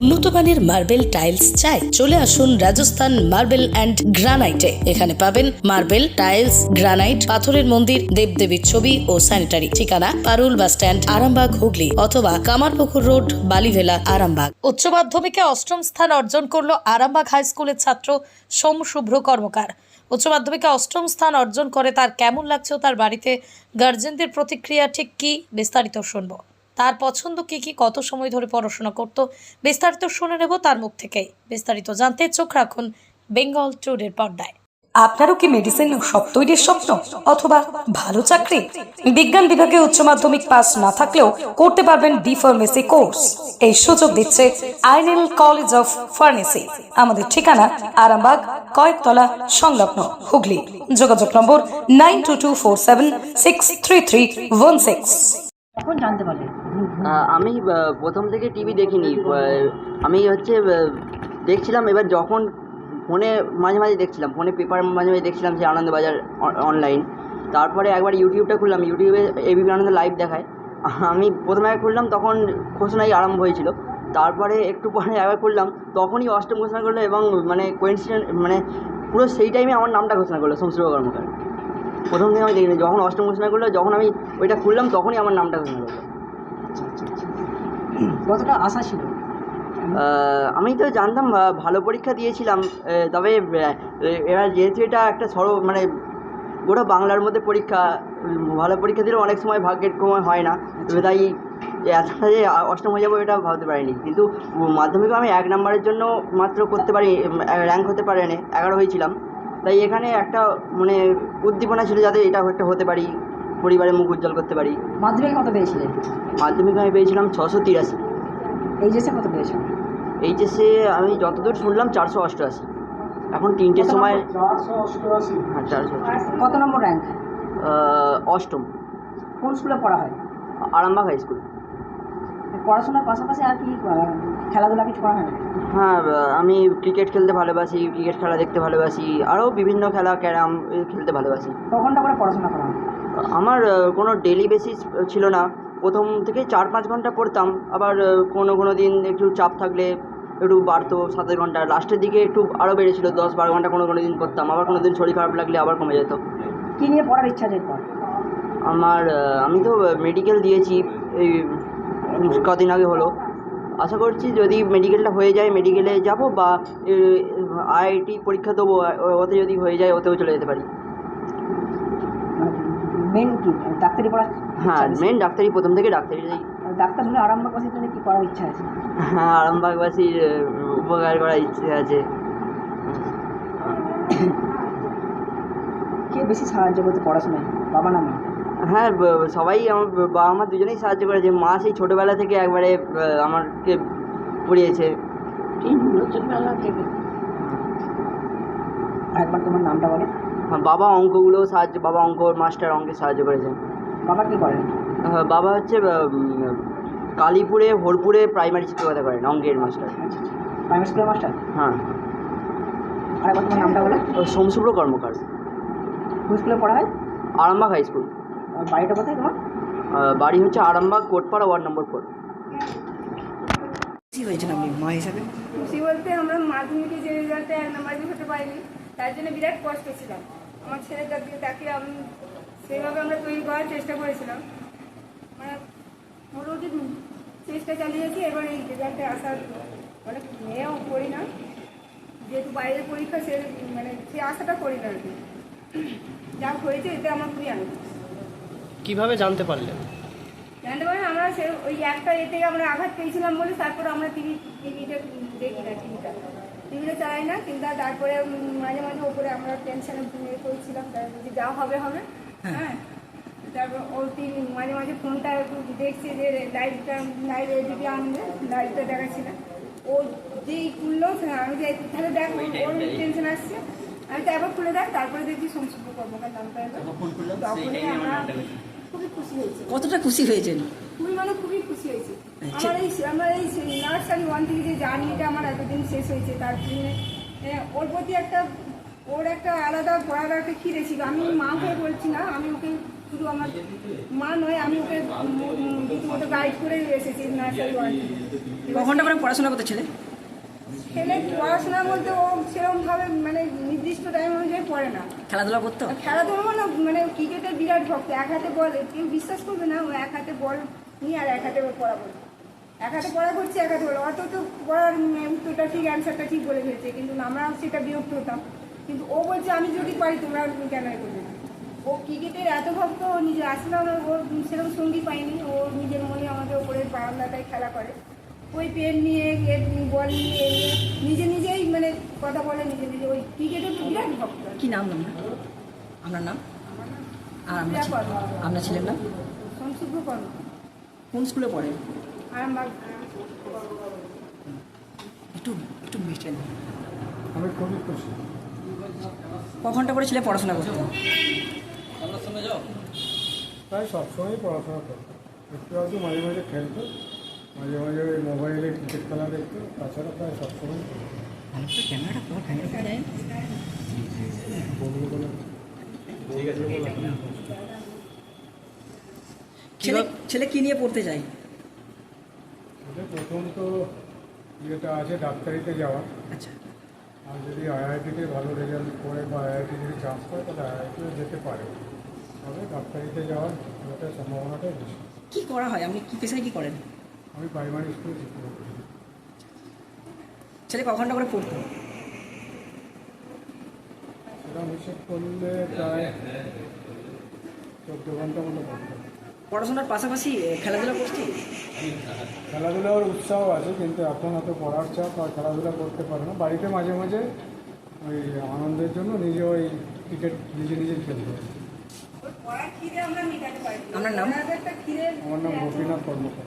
উন্নত marble tiles চাই, চলে আসুন রাজস্থান মার্বেল অ্যান্ড গ্রানাইটে। এখানে পাবেন মার্বেল, টাইলস, গ্রানাইট, পাথরের মন্দির, দেবদেবীর ছবি ও স্যানিটারি। ঠিকানা, পারুল বাস স্ট্যান্ড, আরামবাগ, হুগলি অথবা কামারপুকুর রোড, বালিভেলা, আরামবাগ। উচ্চ মাধ্যমিকে অষ্টম স্থান অর্জন করল আরামবাগ হাই স্কুলের ছাত্র সোম শুভ্র কর্মকার। উচ্চ মাধ্যমিকে অষ্টম স্থান অর্জন করে তার কেমন লাগছে তার বাড়িতে গার্জেনদের প্রতিক্রিয়া ঠিক কি, বিস্তারিত শুনব। তার পছন্দ কি কি, কত সময় ধরে পড়াশোনা করত, বিস্তারিত শুনে নেব তার মুখ থেকেই। বিস্তারিত জানতে চোখ রাখুন বেঙ্গল ট্যুরের পর্দায়। আপনারও কি মেডিসিন সব তৈরির স্বপ্ন, অথবা ভালো চাকরি? বিজ্ঞান বিভাগে উচ্চ মাধ্যমিক পাস না থাকলেও করতে পারবেন ডি ফার্মেসি কোর্স এই সুযোগ দিচ্ছে আইনেল কলেজ অফ ফার্মেসি আমাদের ঠিকানা আরামবাগ, কয়েকতলা, সংলগ্ন হুগলি। যোগাযোগ number nine two two four seven six three three one six কখন জানতে পারলেন আহ, আমি প্রথম থেকে টিভি দেখিনি। আমি হচ্ছে দেখছিলাম এবার যখন ফোনে মাঝে মাঝে দেখছিলাম ফোনে পেপার মাঝে মাঝে দেখছিলাম যে আনন্দবাজার অনলাইন তারপরে একবার ইউটিউবটা খুললাম ইউটিউবে এবিপি আনন্দ লাইভ দেখায়। আমি প্রথমে খুললাম তখন ঘোষণাই আরম্ভ হয়েছিল। তারপরে একটু পরে একবার খুললাম তখনই অষ্টম ঘোষণা করল এবং মানে কোয়েন্সিডেন্ট মানে পুরো সেই টাইমে আমার নামটা ঘোষণা করল সমসুর কর্মকার। প্রথম থেকে আমি দেখিনি। যখন অষ্টম ঘোষণা করল যখন আমি ওইটা খুললাম তখনই আমার নামটা ঘোষণা করল আচ্ছা আচ্ছা আচ্ছা। কতটা আশা ছিল? আমি তো জানতাম ভালো পরীক্ষা দিয়েছিলাম। তবে এবার যেহেতু এটা একটা সর্ব মানে গোটা বাংলার মধ্যে পরীক্ষা ভালো পরীক্ষা দিলেও অনেক সময় ভাগ্যের সময় হয় না। তবে তাই এতটা যে অষ্টম হয়ে যাব এটা ভাবতে পারিনি। কিন্তু উম, মাধ্যমিকে আমি এক নম্বরের জন্য মাত্র করতে পারি র্যাঙ্ক হতে পারেনি। এগারো হয়েছিলাম। তাই এখানে একটা মানে উদ্দীপনা ছিল যাতে এটা একটা হতে পারি পরিবারের মুখ উজ্জ্বল করতে পারি। মাধ্যমিক কত পেয়েছিলেন মাধ্যমিক আমি পেয়েছিলাম ছশো তিরাশি। এইচএসে কত পেয়েছেন এইচএসে আমি যতদূর শুনলাম চারশো অষ্টআশি। এখন তিনটের সময় হ্যাঁ চারশো কত নম্বর র্যাঙ্ক অষ্টম। কোন স্কুলে পড়া হয়? আরামবাগ হাই স্কুল পড়াশোনার পাশাপাশি আর কি খেলাধুলা কিছু করা হয় হ্যাঁ আমি ক্রিকেট খেলতে ভালোবাসি ক্রিকেট খেলা দেখতে ভালোবাসি আরও বিভিন্ন খেলা ক্যারাম খেলতে ভালোবাসি। ক ঘণ্টা করে পড়াশোনা করা আমার কোনো ডেলি বেসিস ছিল না। প্রথম থেকে চার পাঁচ ঘণ্টা পড়তাম আবার কোনো কোনো দিন একটু চাপ থাকলে একটু বাড়তো সাত আট ঘণ্টা। লাস্টের দিকে একটু আরও বেড়েছিল দশ বারো ঘণ্টা কোনো কোনো দিন পড়তাম আবার কোনো দিন শরীর খারাপ লাগলে আবার কমে যেত। কি নিয়ে পড়ার ইচ্ছা আছে আমার আমি তো মেডিকেল দিয়েছি এই কদিন আগে হলো। আশা করছি যদি মেডিকেলটা হয়ে যায় মেডিকেলে যাব বা আইআইটি পরীক্ষা দেবো ওতে যদি হয়ে যায় ওতেও চলে যেতে পারি। মেন কি? ডাক্তারি পড়ার হ্যাঁ মেন ডাক্তারি প্রথম থেকে ডাক্তারি। ডাক্তার হলে আরামবাগ বাসের জন্য কি করার ইচ্ছা আছে? হ্যাঁ আরামবাগবাসীর উপকার করার ইচ্ছে আছে। কে বেশি সাহায্য করতে পড়াশোনায়? বাবা না মা? হ্যাঁ সবাই আমার বাবা মা দুজনেই সাহায্য করেছে মা সেই ছোটোবেলা থেকে একবারে আমাকে পড়িয়েছে। একবার তোমার নামটা বলে। হ্যাঁ, বাবা অঙ্কগুলো সাহায্য বাবা অঙ্ক মাস্টার অঙ্কে সাহায্য করেছেন বাবা কি করেন? আহ, বাবা হচ্ছে কালীপুরে হোরপুরে প্রাইমারি শিক্ষকতা করেন অঙ্কের মাস্টার। আচ্ছা প্রাইমারি স্কুলের মাস্টার? হ্যাঁ। আর তোমার নামটা বলে। ও সোমশুভ্র কর্মকার। কোন স্কুলে পড়া হয় আরামবাগ হাই স্কুল। বাড়িটা কোথায় তোমার? বাড়ি হচ্ছে Arambagh Kotpara ward number four. কি হয়েছেন আপনি মা হিসাবে? খুশি বলতে আমরা মাধ্যমিকে যে রেজাল্টে এক নাম্বার হতে পারিনি তার জন্য বিরাট কষ্ট ছিলাম। আমার ছেলেটার দিকে তাকে আমি সেইভাবে আমরা তৈরি করার চেষ্টা করেছিলাম। মানে মোটামুটি চেষ্টা চালিয়েছি এবার এই রেজাল্টে আসার মানে মেয়েও করি না। যেহেতু বাইরের পরীক্ষা সে মানে সে আশাটা করি না আর কি। যা হয়েছে এতে আমার খুবই আনন্দ কীভাবে জানতে পারলেন? জানতে পারেন আমরা সে ওই একটা এ থেকে আমরা আঘাত পেয়েছিলাম বলে তারপর আমরা টিভি টিভিটা দেখি না টিভিটা। টিভিটা চালাই না কিন্তু তারপরে মাঝে মাঝে ওপরে আমরা টেনশনে ঘুমিয়ে পড়ছিলাম তারপর যে যা হবে হবে। হ্যাঁ। তারপর ও টিভি মাঝে মাঝে ফোনটা একটু দেখছি যে লাইটটা লাইট এদিকে আনবে লাইটটা দেখাচ্ছিল ও যেই খুললো হ্যাঁ, আমি যে তাহলে দেখ ওর টেনশন আসছে। আমি তো একবার খুলে দেখ তারপরে দেখছি সংস্কৃত কর্মকার নামটা এলো তখনই আমরা খুবই খুশি হয়েছি। কতটা খুশি হয়েছেন? খুবই মানে খুবই খুশি হয়েছি। আচ্ছা। আমার এই আমার এই নার্সারি ওয়ান থেকে যে জার্নিটা আমার এতদিন শেষ হয়েছে তার জন্য ওর প্রতি একটা ওর একটা আলাদা বড় একটা খিদে ছিল আমি মা হয়ে বলছি না আমি ওকে শুধু আমার মা নয় আমি ওকে রীতিমতো গাইড করে এসেছি নার্সারি ওয়ান ঘণ্টা করে পড়াশোনা করতে ছেলে? ছেলে পড়াশোনা বলতে ও সেরকমভাবে মানে নির্দিষ্ট টাইম অনুযায়ী পড়ে না। খেলাধুলা করতো? খেলাধুলা মানে মানে ক্রিকেটের বিরাট ভক্ত এক হাতে বল কেউ বিশ্বাস করবে না ও এক হাতে বল নিয়ে আর এক হাতে পড়া বলছে এক হাতে পড়া করছে এক হাতে বল। অত তো পড়ার উত্তরটা ঠিক অ্যান্সারটা ঠিক বলে ফেলছে কিন্তু আমরা সেটা বিরক্ত হতাম। কিন্তু ও বলছে আমি যদি পারি তোমরা কেন করবে না? ও ক্রিকেটের এত ভক্ত ও নিজে আসলে আমার ওর সেরকম সঙ্গী পাইনি ও নিজের মনে আমাদের ওপরে বারান্দাটায় খেলা করে। ওই পেন নিয়ে বল নিয়ে নিজে নিজেই মানে কথা বলে নিজে নিজে। ওই ক্রিকেটের বিরাট ভক্ত। কি নাম নাম আপনার নাম? আর আপনার আপনার ছেলের নাম? সংশুদ্ধ কর্ম কোন স্কুলে পড়ে? আরামবাগ। একটু একটু মিষ্টি আমি খুবই খুশি ক ঘণ্টা করে ছেলে পড়াশোনা করতো? প্রায় সবসময় পড়াশোনা করতো। একটু আধটু মাঝে মাঝে খেলতো। মাঝে মাঝে ওই মোবাইলে ক্রিকেট খেলা দেখতো তাছাড়া প্রায় সবসময় করে ক্যামেরাটা তোমার ক্যামেরা যায় ছেলে ছেলে কি নিয়ে পড়তে চাই প্রথম তো যেটা আছে ডাক্তারিতে যাওয়া। আচ্ছা। আর যদি আইআইটিতে ভালো রেজাল্ট করে বা আইআইটি যদি চান্স পায় তাহলে আইআইটিও যেতে পারে। তবে ডাক্তারিতে যাওয়ার সম্ভাবনাটাই বেশি। কি করা হয়? আপনি কি পেশায় কি করেন? আমি প্রাইমারি স্কুলে শিক্ষক করি। ছেলে ক ঘণ্টা করে পড়তো সেটা হিসেব করলে প্রায় চোদ্দ ঘণ্টা মতো পড়তো পড়াশোনার পাশাপাশি খেলাধুলা করছি খেলাধুলার উৎসাহ আছে কিন্তু এখন অত পড়ার চাপ আর খেলাধুলা করতে পারে না বাড়িতে মাঝে মাঝে ওই আনন্দের জন্য নিজে ওই ক্রিকেট নিজে নিজে খেলতে হয়। আমরা নাম? আমার নাম গোপীনাথ কর্মকার